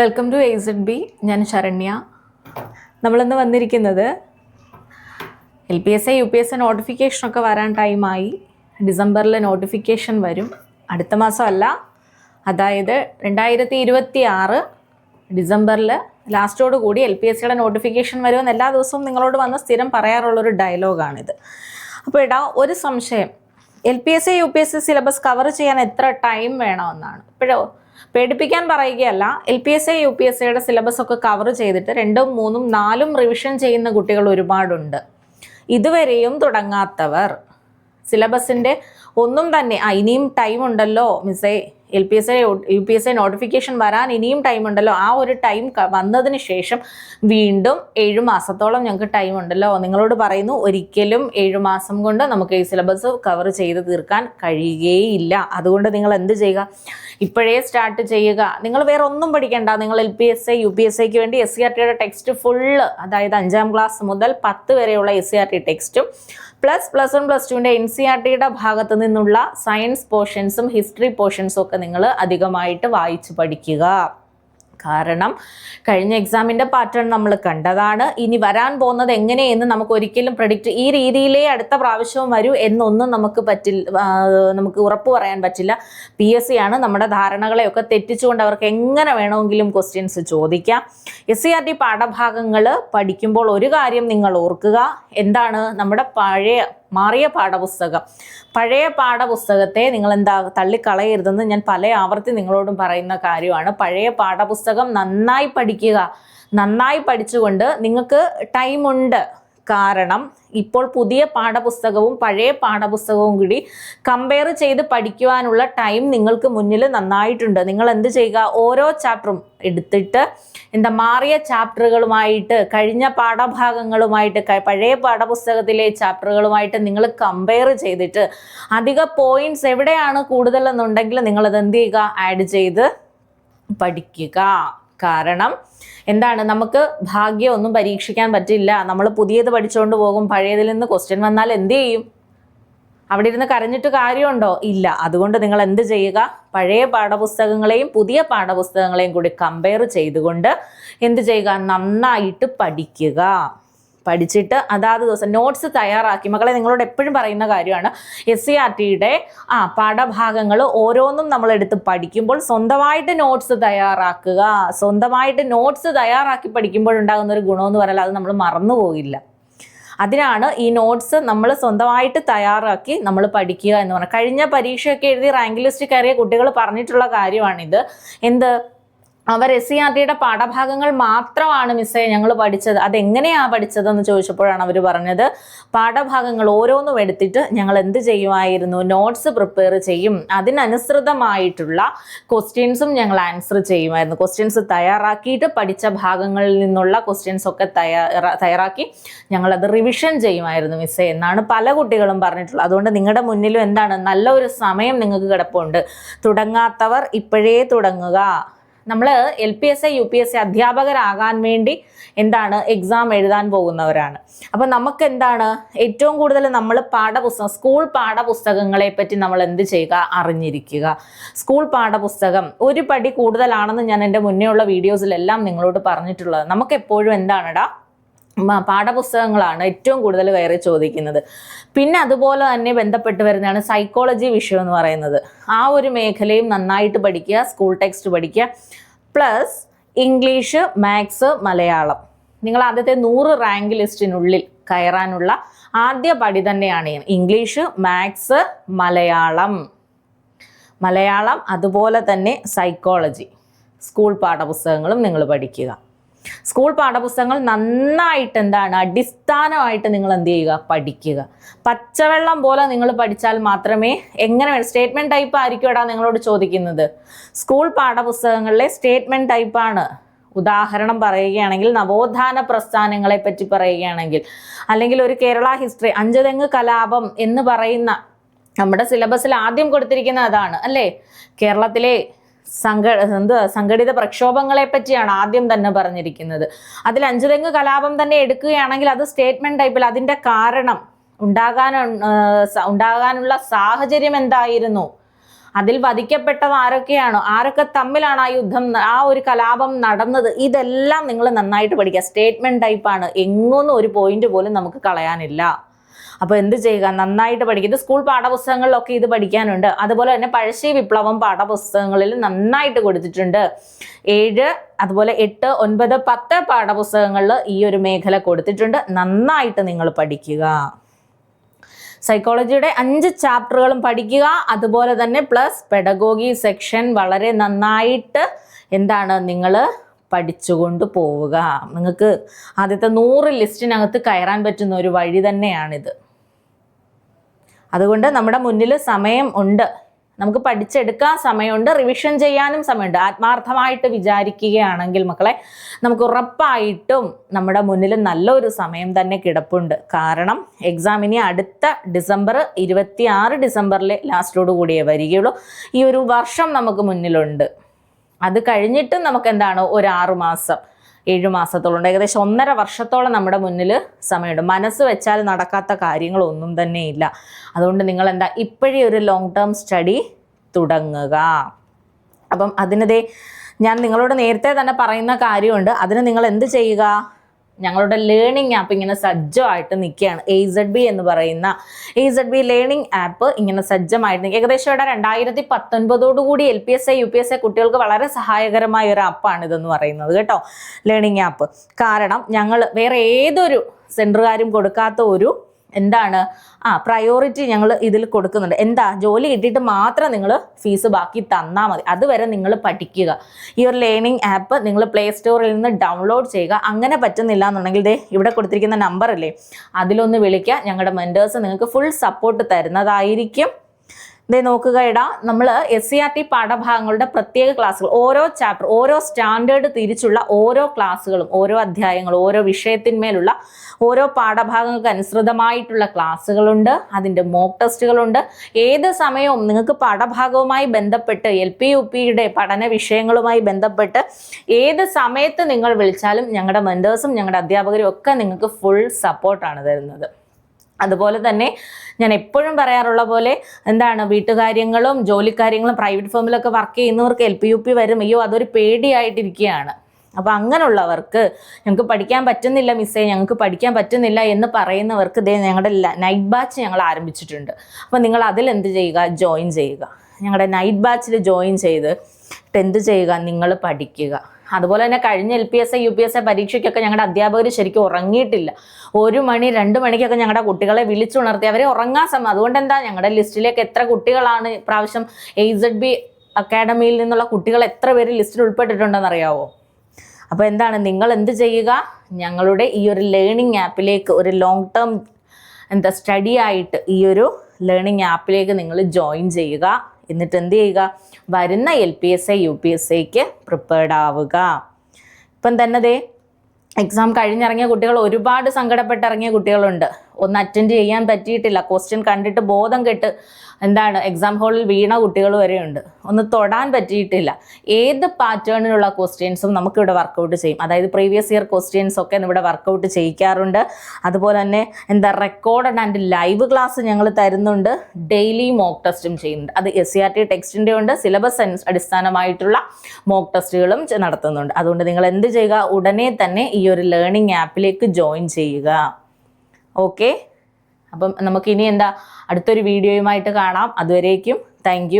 Welcome to എയ്സഡ് B ഞാൻ ശരണ്യ. നമ്മളിന്ന് വന്നിരിക്കുന്നത് L P S A U P S A നോട്ടിഫിക്കേഷനൊക്കെ വരാൻ ടൈമായി ഡിസംബറിൽ നോട്ടിഫിക്കേഷൻ വരും. അടുത്ത മാസമല്ല. അതായത് രണ്ടായിരത്തി ഇരുപത്തി ആറ് ഡിസംബറിൽ ലാസ്റ്റോട് കൂടി എൽ പി എസ് സിയുടെ നോട്ടിഫിക്കേഷൻ വരുമെന്ന് എല്ലാ ദിവസവും നിങ്ങളോട് വന്ന് സ്ഥിരം പറയാറുള്ളൊരു ഡയലോഗാണിത് അപ്പോൾ ഇടാ ഒരു സംശയം. L P S I U P S C syllabus cover ചെയ്യാൻ എത്ര ടൈം വേണമെന്നാണ്. ഇപ്പോഴോ പേടിപ്പിക്കാൻ പറയുകയല്ല. L P S A U P S സിയുടെ സിലബസ് ഒക്കെ കവർ ചെയ്തിട്ട് രണ്ടും മൂന്നും നാലും റിവിഷൻ ചെയ്യുന്ന കുട്ടികൾ ഒരുപാടുണ്ട്. ഇതുവരെയും തുടങ്ങാത്തവർ. സിലബസിന്റെ ഒന്നും തന്നെ ആ ഇനിയും ടൈം ഉണ്ടല്ലോ മിസ്സേ L P S I U P S I notification വരാൻ ഇനിയും ടൈം ഉണ്ടല്ലോ. ആ ഒരു ടൈം വന്നതിന് ശേഷം വീണ്ടും ഏഴു മാസത്തോളം ഞങ്ങൾക്ക് ടൈം ഉണ്ടല്ലോ. നിങ്ങളോട് പറയുന്നു ഒരിക്കലും ഏഴു മാസം കൊണ്ട് നമുക്ക് ഈ സിലബസ് കവർ ചെയ്ത് തീർക്കാൻ കഴിയുകയില്ല. അതുകൊണ്ട് നിങ്ങൾ എന്ത് ചെയ്യുക? ഇപ്പോഴേ സ്റ്റാർട്ട് ചെയ്യുക. നിങ്ങൾ വേറെ ഒന്നും പഠിക്കേണ്ട. നിങ്ങൾ L P S I U P S ഐക്ക് വേണ്ടി എസ് സി ആർ ടിയുടെ ടെക്സ്റ്റ് ഫുള്ള് അതായത് അഞ്ചാം ക്ലാസ് മുതൽ പത്ത് വരെയുള്ള എസ് സി ആർ ടി ടെക്സ്റ്റും പ്ലസ് പ്ലസ് വൺ പ്ലസ് ടുവിന്റെ എൻ സി ആർ ടിയുടെ ഭാഗത്ത് നിന്നുള്ള സയൻസ് പോർഷൻസും ഹിസ്റ്ററി പോർഷൻസും ഒക്കെ നിങ്ങൾ അധികമായിട്ട് വായിച്ചു പഠിക്കുക. കാരണം കഴിഞ്ഞ എക്സാമിന്റെ പാറ്റേൺ നമ്മൾ കണ്ടതാണ്. ഇനി വരാൻ പോകുന്നത് എങ്ങനെയെന്ന് നമുക്ക് ഒരിക്കലും പ്രഡിക്റ്റ് ഈ രീതിയിലേ അടുത്ത പ്രാവശ്യവും വരൂ എന്നൊന്നും നമുക്ക് പറ്റില്ല നമുക്ക് ഉറപ്പ് പറയാൻ പറ്റില്ല. പി എസ് സി ആണ് നമ്മുടെ ധാരണകളെയൊക്കെ തെറ്റിച്ചുകൊണ്ട് അവർക്ക് എങ്ങനെ വേണമെങ്കിലും ക്വസ്റ്റ്യൻസ് ചോദിക്കാം. എസ് സി ആർ ടി പാഠഭാഗങ്ങൾ പഠിക്കുമ്പോൾ ഒരു കാര്യം നിങ്ങൾ ഓർക്കുക. എന്താണ്? നമ്മുടെ പഴയ മാറിയ പാഠപുസ്തകം. പഴയ പാഠപുസ്തകത്തെ നിങ്ങൾ എന്താ തള്ളിക്കളയരുതെന്ന് ഞാൻ പല ആവർത്തി നിങ്ങളോടും പറയുന്ന കാര്യമാണ്. പഴയ പാഠപുസ്തകം നന്നായി പഠിക്കുക. നന്നായി പഠിച്ചുകൊണ്ട് നിങ്ങൾക്ക് ടൈമുണ്ട്. കാരണം ഇപ്പോൾ പുതിയ പാഠപുസ്തകവും പഴയ പാഠപുസ്തകവും കൂടി കമ്പയർ ചെയ്ത് പഠിക്കുവാനുള്ള ടൈം നിങ്ങൾക്ക് മുന്നിൽ നന്നായിട്ടുണ്ട്. നിങ്ങൾ എന്ത് ചെയ്യുക? ഓരോ ചാപ്റ്ററും എടുത്തിട്ട് എന്താ മാറിയ ചാപ്റ്ററുകളുമായിട്ട് കഴിഞ്ഞ പാഠഭാഗങ്ങളുമായിട്ട് പഴയ പാഠപുസ്തകത്തിലെ ചാപ്റ്ററുകളുമായിട്ട് നിങ്ങൾ കമ്പയർ ചെയ്തിട്ട് അധിക പോയിന്റ്സ് എവിടെയാണ് കൂടുതലെന്നുണ്ടെങ്കിൽ നിങ്ങളത് എന്ത് ചെയ്യുക? ആഡ് ചെയ്ത് പഠിക്കുക. കാരണം എന്താണ്? നമുക്ക് ഭാഗ്യമൊന്നും പരീക്ഷിക്കാൻ പറ്റില്ല. നമ്മൾ പുതിയത് പഠിച്ചുകൊണ്ട് പോകും. പഴയതിൽ നിന്ന് ക്വസ്റ്റ്യൻ വന്നാൽ എന്ത് ചെയ്യും? അവിടെ ഇരുന്ന് കരഞ്ഞിട്ട് കാര്യമുണ്ടോ? ഇല്ല. അതുകൊണ്ട് നിങ്ങൾ എന്ത് ചെയ്യുക? പഴയ പാഠപുസ്തകങ്ങളെയും പുതിയ പാഠപുസ്തകങ്ങളെയും കൂടി കമ്പയർ ചെയ്തുകൊണ്ട് എന്ത് ചെയ്യുക? നന്നായിട്ട് പഠിക്കുക. പഠിച്ചിട്ട് അതാത് ദിവസം നോട്ട്സ് തയ്യാറാക്കി. മക്കളെ നിങ്ങളോട് എപ്പോഴും പറയുന്ന കാര്യമാണ് എസ് സി ആർ ടിയുടെ ആ പാഠഭാഗങ്ങൾ ഓരോന്നും നമ്മൾ എടുത്ത് പഠിക്കുമ്പോൾ സ്വന്തമായിട്ട് നോട്ട്സ് തയ്യാറാക്കുക. സ്വന്തമായിട്ട് നോട്ട്സ് തയ്യാറാക്കി പഠിക്കുമ്പോൾ ഉണ്ടാകുന്ന ഒരു ഗുണമെന്ന് പറഞ്ഞാൽ അത് നമ്മൾ മറന്നു പോകില്ല. അതിനാണ് ഈ നോട്ട്സ് നമ്മൾ സ്വന്തമായിട്ട് തയ്യാറാക്കി നമ്മൾ പഠിക്കുക എന്ന് പറഞ്ഞാൽ കഴിഞ്ഞ പരീക്ഷയൊക്കെ എഴുതി റാങ്ക് ലിസ്റ്റ് കയറിയ കുട്ടികൾ പറഞ്ഞിട്ടുള്ള കാര്യമാണിത്. എന്ത്? അവർ എസ് സി ആർ ടിയുടെ പാഠഭാഗങ്ങൾ മാത്രമാണ് മിസ്സേ ഞങ്ങൾ പഠിച്ചത്. അതെങ്ങനെയാണ് പഠിച്ചതെന്ന് ചോദിച്ചപ്പോഴാണ് അവർ പറഞ്ഞത് പാഠഭാഗങ്ങൾ ഓരോന്നും എടുത്തിട്ട് ഞങ്ങൾ എന്ത് ചെയ്യുമായിരുന്നു നോട്ട്സ് പ്രിപ്പയർ ചെയ്യും. അതിനനുസൃതമായിട്ടുള്ള ക്വസ്റ്റ്യൻസും ഞങ്ങൾ ആൻസർ ചെയ്യുമായിരുന്നു. ക്വസ്റ്റ്യൻസ് തയ്യാറാക്കിയിട്ട് പഠിച്ച ഭാഗങ്ങളിൽ നിന്നുള്ള ക്വസ്റ്റ്യൻസ് ഒക്കെ തയ്യാറാ തയ്യാറാക്കി ഞങ്ങളത് റിവിഷൻ ചെയ്യുമായിരുന്നു മിസ്സേ എന്നാണ് പല കുട്ടികളും പറഞ്ഞിട്ടുള്ളത്. അതുകൊണ്ട് നിങ്ങളുടെ മുന്നിലും എന്താണ്? നല്ലൊരു സമയം നിങ്ങൾക്ക് കിടപ്പുണ്ട്. തുടങ്ങാത്തവർ ഇപ്പോഴേ തുടങ്ങുക. നമ്മൾ L P S A U P S C അധ്യാപകരാകാൻ വേണ്ടി എന്താണ് എക്സാം എഴുതാൻ പോകുന്നവരാണ്. അപ്പം നമുക്ക് എന്താണ് ഏറ്റവും കൂടുതൽ നമ്മൾ പാഠപുസ്തകം സ്കൂൾ പാഠപുസ്തകങ്ങളെ പറ്റി നമ്മൾ എന്ത് ചെയ്യുക? അറിഞ്ഞിരിക്കുക. സ്കൂൾ പാഠപുസ്തകം ഒരു പടി കൂടുതലാണെന്ന് ഞാൻ എന്റെ മുന്നേ ഉള്ള വീഡിയോസിലെല്ലാം നിങ്ങളോട് പറഞ്ഞിട്ടുള്ളത്. നമുക്ക് എപ്പോഴും എന്താണെടാ പാഠപുസ്തകങ്ങളാണ് ഏറ്റവും കൂടുതൽ കയറി ചോദിക്കുന്നത്. പിന്നെ അതുപോലെ തന്നെ ബന്ധപ്പെട്ട് വരുന്നതാണ് സൈക്കോളജി വിഷയം എന്ന് പറയുന്നത്. ആ ഒരു മേഖലയും നന്നായിട്ട് പഠിക്കുക സ്കൂൾ ടെക്സ്റ്റ് പഠിക്കുക പ്ലസ് ഇംഗ്ലീഷ് മാത്സ് മലയാളം. നിങ്ങൾ ആദ്യത്തെ നൂറ് റാങ്ക് ലിസ്റ്റിനുള്ളിൽ കയറാനുള്ള ആദ്യ പടി തന്നെയാണ് ഇംഗ്ലീഷ് മാത്സ് മലയാളം. മലയാളം അതുപോലെ തന്നെ സൈക്കോളജി സ്കൂൾ പാഠപുസ്തകങ്ങളും നിങ്ങൾ പഠിക്കുക. സ്കൂൾ പാഠപുസ്തകങ്ങൾ നന്നായിട്ട് എന്താണ് അടിസ്ഥാനമായിട്ട് നിങ്ങൾ എന്ത് ചെയ്യുക? പഠിക്കുക. പച്ചവെള്ളം പോലെ നിങ്ങൾ പഠിച്ചാൽ മാത്രമേ എങ്ങനെ സ്റ്റേറ്റ്മെന്റ് ടൈപ്പ് ആയിരിക്കും എടാ നിങ്ങളോട് ചോദിക്കുന്നത്. സ്കൂൾ പാഠപുസ്തകങ്ങളിലെ സ്റ്റേറ്റ്മെന്റ് ടൈപ്പാണ് ഉദാഹരണം പറയുകയാണെങ്കിൽ നവോത്ഥാന പ്രസ്ഥാനങ്ങളെ പറ്റി പറയുകയാണെങ്കിൽ അല്ലെങ്കിൽ ഒരു കേരള ഹിസ്റ്ററി അഞ്ചുതെങ്ങ് കലാപം എന്ന് പറയുന്ന നമ്മുടെ സിലബസിൽ ആദ്യം കൊടുത്തിരിക്കുന്ന അതാണ് അല്ലേ? കേരളത്തിലെ സംഘ എന്ത് സംഘടിത പ്രക്ഷോഭങ്ങളെ പറ്റിയാണ് ആദ്യം തന്നെ പറഞ്ഞിരിക്കുന്നത്. അതിൽ അഞ്ചുതെങ്ങ് കലാപം തന്നെ എടുക്കുകയാണെങ്കിൽ അത് സ്റ്റേറ്റ്മെന്റ് ടൈപ്പിൽ അതിന്റെ കാരണം ഉണ്ടാകാൻ ഉണ്ടാകാനുള്ള സാഹചര്യം എന്തായിരുന്നു? അതിൽ വധിക്കപ്പെട്ടത് ആരൊക്കെയാണോ? ആരൊക്കെ തമ്മിലാണ് ആ യുദ്ധം ആ ഒരു കലാപം നടന്നത്? ഇതെല്ലാം നിങ്ങൾ നന്നായിട്ട് പഠിക്കുക. സ്റ്റേറ്റ്മെന്റ് ടൈപ്പാണ്. എങ്ങൊന്നും ഒരു പോയിന്റ് പോലും നമുക്ക് കളയാനില്ല. അപ്പോൾ എന്ത് ചെയ്യുക? നന്നായിട്ട് പഠിക്കുക. ഇത് സ്കൂൾ പാഠപുസ്തകങ്ങളിലൊക്കെ ഇത് പഠിക്കാനുണ്ട്. അതുപോലെ തന്നെ പഴശ്ശി വിപ്ലവം പാഠപുസ്തകങ്ങളിൽ നന്നായിട്ട് കൊടുത്തിട്ടുണ്ട്. ഏഴ് അതുപോലെ എട്ട് ഒൻപത് പത്ത് പാഠപുസ്തകങ്ങളിൽ ഈ ഒരു മേഖല കൊടുത്തിട്ടുണ്ട്. നന്നായിട്ട് നിങ്ങൾ പഠിക്കുക. സൈക്കോളജിയുടെ അഞ്ച് ചാപ്റ്ററുകളും പഠിക്കുക. അതുപോലെ തന്നെ പ്ലസ് പെഡഗോഗി സെക്ഷൻ വളരെ നന്നായിട്ട് എന്താണ് നിങ്ങൾ പഠിച്ചുകൊണ്ട് പോവുക. നിങ്ങൾക്ക് ആദ്യത്തെ നൂറ് ലിസ്റ്റിനകത്ത് കയറാൻ പറ്റുന്ന ഒരു വഴി തന്നെയാണിത്. അതുകൊണ്ട് നമ്മുടെ മുന്നിൽ സമയം ഉണ്ട്. നമുക്ക് പഠിച്ചെടുക്കാൻ സമയമുണ്ട് റിവിഷൻ ചെയ്യാനും സമയമുണ്ട്. ആത്മാർത്ഥമായിട്ട് വിചാരിക്കുകയാണെങ്കിൽ മക്കളെ നമുക്ക് ഉറപ്പായിട്ടും നമ്മുടെ മുന്നിൽ നല്ലൊരു സമയം തന്നെ കിടപ്പുണ്ട്. കാരണം എക്സാം ഇനി അടുത്ത ഡിസംബർ ഇരുപത്തി ആറ് ഡിസംബറിലെ ലാസ്റ്റോട് കൂടിയേ വരികയുള്ളൂ. ഈ ഒരു വർഷം നമുക്ക് മുന്നിലുണ്ട്. അത് കഴിഞ്ഞിട്ടും നമുക്ക് എന്താണ് ഒരു ആറു മാസം ഏഴു മാസത്തോളം ഏകദേശം ഒന്നര വർഷത്തോളം നമ്മുടെ മുന്നിൽ സമയമുണ്ട്. മനസ്സ് വെച്ചാൽ നടക്കാത്ത കാര്യങ്ങളൊന്നും തന്നെ ഇല്ല. അതുകൊണ്ട് നിങ്ങൾ എന്താ ഇപ്പോഴേ ഒരു ലോങ് ടേം സ്റ്റഡി തുടങ്ങുക. അപ്പം അതിനതേ ഞാൻ നിങ്ങളോട് നേരത്തെ തന്നെ പറയുന്ന കാര്യമുണ്ട്. അതിന് നിങ്ങൾ എന്ത് ചെയ്യുക? ഞങ്ങളുടെ ലേണിംഗ് ആപ്പ് ഇങ്ങനെ സജ്ജമായിട്ട് നിൽക്കുകയാണ്. എ ഇസഡ് ബി എന്ന് പറയുന്ന A Z B learning app ഇങ്ങനെ സജ്ജമായിട്ട് ഏകദേശം ഇവിടെ രണ്ടായിരത്തി പത്തൊൻപതോടുകൂടി L P S I U P S I കുട്ടികൾക്ക് വളരെ സഹായകരമായ ഒരു ആപ്പാണ് ഇതെന്ന് പറയുന്നത് കേട്ടോ ലേണിംഗ് ആപ്പ് കാരണം ഞങ്ങൾ വേറെ ഏതൊരു സെന്ററുകാരും കൊടുക്കാത്ത ഒരു എന്താണ്? ആ പ്രയോറിറ്റി ഞങ്ങൾ ഇതിൽ കൊടുക്കുന്നുണ്ട്. എന്താ? ജോലി കിട്ടിയിട്ട് മാത്രം നിങ്ങൾ ഫീസ് ബാക്കി തന്നാൽ മതി. അതുവരെ നിങ്ങൾ പഠിക്കുക. ഈ ഒരു ലേണിംഗ് ആപ്പ് നിങ്ങൾ പ്ലേ സ്റ്റോറിൽ നിന്ന് ഡൗൺലോഡ് ചെയ്യുക. അങ്ങനെ പറ്റുന്നില്ല എന്നുണ്ടെങ്കിൽ ദേ ഇവിടെ കൊടുത്തിരിക്കുന്ന നമ്പർ അല്ലേ അതിലൊന്ന് വിളിക്കുക. ഞങ്ങളുടെ മെന്റേഴ്സ് നിങ്ങൾക്ക് ഫുൾ സപ്പോർട്ട് തരുന്നതായിരിക്കും. ദേ നോക്കുക ഇടാ നമ്മൾ എസ് സി ആർ ടി പാഠഭാഗങ്ങളുടെ പ്രത്യേക ക്ലാസ്സുകൾ ഓരോ ചാപ്റ്റർ ഓരോ സ്റ്റാൻഡേർഡ് തിരിച്ചുള്ള ഓരോ ക്ലാസ്സുകളും ഓരോ അധ്യായങ്ങളും ഓരോ വിഷയത്തിന്മേലുള്ള ഓരോ പാഠഭാഗങ്ങൾക്ക് അനുസൃതമായിട്ടുള്ള ക്ലാസ്സുകളുണ്ട് അതിന്റെ മോക്ക് ടെസ്റ്റുകളുണ്ട് ഏത് സമയവും നിങ്ങൾക്ക് പാഠഭാഗവുമായി ബന്ധപ്പെട്ട് എൽ പി യു പിയുടെ പഠന വിഷയങ്ങളുമായി ബന്ധപ്പെട്ട് ഏത് സമയത്ത് നിങ്ങൾ വിളിച്ചാലും ഞങ്ങളുടെ മെന്റേഴ്സും ഞങ്ങളുടെ അധ്യാപകരും ഒക്കെ നിങ്ങൾക്ക് ഫുൾ സപ്പോർട്ടാണ് തരുന്നത്. അതുപോലെ തന്നെ ഞാൻ എപ്പോഴും പറയാറുള്ള പോലെ എന്താണ് വീട്ടുകാര്യങ്ങളും ജോലിക്കാര്യങ്ങളും പ്രൈവറ്റ് ഫേമിലൊക്കെ വർക്ക് ചെയ്യുന്നവർക്ക് എൽ പി യു പി വരും. അയ്യോ അതൊരു പേടിയായിട്ടിരിക്കുകയാണ്. അപ്പോൾ അങ്ങനെയുള്ളവർക്ക് ഞങ്ങൾക്ക് പഠിക്കാൻ പറ്റുന്നില്ല മിസ്സേ ഞങ്ങൾക്ക് പഠിക്കാൻ പറ്റുന്നില്ല എന്ന് പറയുന്നവർക്ക് ഇതേ ഞങ്ങളുടെ നൈറ്റ് ബാച്ച് ഞങ്ങൾ ആരംഭിച്ചിട്ടുണ്ട്. അപ്പോൾ നിങ്ങൾ അതിൽ എന്ത് ചെയ്യുക? ജോയിൻ ചെയ്യുക. ഞങ്ങളുടെ നൈറ്റ് ബാച്ചിൽ ജോയിൻ ചെയ്ത് എന്ത് ചെയ്യുക. നിങ്ങൾ പഠിക്കുക. അതുപോലെ തന്നെ കഴിഞ്ഞ L P S A U P S A പരീക്ഷയ്ക്കൊക്കെ ഞങ്ങളുടെ അധ്യാപകർ ശരിക്കും ഉറങ്ങിയിട്ടില്ല. ഒരു മണി രണ്ട് മണിക്കൊക്കെ ഞങ്ങളുടെ കുട്ടികളെ വിളിച്ചുണർത്തി. അവരെ ഉറങ്ങാൻ സമയം അതുകൊണ്ട് എന്താ ഞങ്ങളുടെ ലിസ്റ്റിലേക്ക് എത്ര കുട്ടികളാണ് ഇപ്രാവശ്യം എ ഇസഡ് ബി അക്കാഡമിയിൽ നിന്നുള്ള കുട്ടികൾ എത്ര പേര് ലിസ്റ്റിൽ ഉൾപ്പെട്ടിട്ടുണ്ടെന്ന് അറിയാവോ അപ്പോൾ എന്താണ് നിങ്ങൾ എന്ത് ചെയ്യുക? ഞങ്ങളുടെ ഈ ഒരു ലേണിംഗ് ആപ്പിലേക്ക് ഒരു ലോങ് ടേം എന്താ സ്റ്റഡി ആയിട്ട് ഈ ഒരു ലേണിംഗ് ആപ്പിലേക്ക് നിങ്ങൾ ജോയിൻ ചെയ്യുക. എന്നിട്ട് എന്ത് ചെയ്യുക? വരുന്ന L P S I U P S ഐക്ക് പ്രിപ്പയർഡ് ആവുക. ഇപ്പം തന്നെ ദേ എക്സാം കഴിഞ്ഞിറങ്ങിയ കുട്ടികൾ ഒരുപാട് സങ്കടപ്പെട്ടിറങ്ങിയ കുട്ടികളുണ്ട്. ഒന്ന് അറ്റൻഡ് ചെയ്യാൻ പറ്റിയിട്ടില്ല. ക്വസ്റ്റ്യൻ കണ്ടിട്ട് ബോധം കെട്ട് എന്താണ് എക്സാം ഹാളിൽ വീണ കുട്ടികൾ വരെയുണ്ട്. ഒന്ന് തൊടാൻ പറ്റിയിട്ടില്ല. ഏത് പാറ്റേണിലുള്ള ക്വസ്റ്റ്യൻസും നമുക്കിവിടെ വർക്കൗട്ട് ചെയ്യും. അതായത് പ്രീവിയസ് ഇയർ ക്വസ്റ്റ്യൻസ് ഒക്കെ ഇവിടെ വർക്കൗട്ട് ചെയ്യിക്കാറുണ്ട്. അതുപോലെ തന്നെ എന്താ റെക്കോർഡഡ് ആൻഡ് ലൈവ് ക്ലാസ് ഞങ്ങൾ തരുന്നുണ്ട്. ഡെയിലി മോക്ക് ടെസ്റ്റും ചെയ്യുന്നുണ്ട്. അത് എസ് സി ആർ ടി ടെക്സ്റ്റിന്റെ ഉണ്ട്. സിലബസ് അടിസ്ഥാനമായിട്ടുള്ള മോക്ക് ടെസ്റ്റുകളും നടത്തുന്നുണ്ട്. അതുകൊണ്ട് നിങ്ങൾ എന്ത് ചെയ്യുക ഉടനെ തന്നെ ഈ ഒരു ലേണിംഗ് ആപ്പിലേക്ക് ജോയിൻ ചെയ്യുക. ഓക്കെ അപ്പം നമുക്കിനി എന്താ അടുത്തൊരു വീഡിയോയുമായിട്ട് കാണാം. അതുവരേക്കും താങ്ക്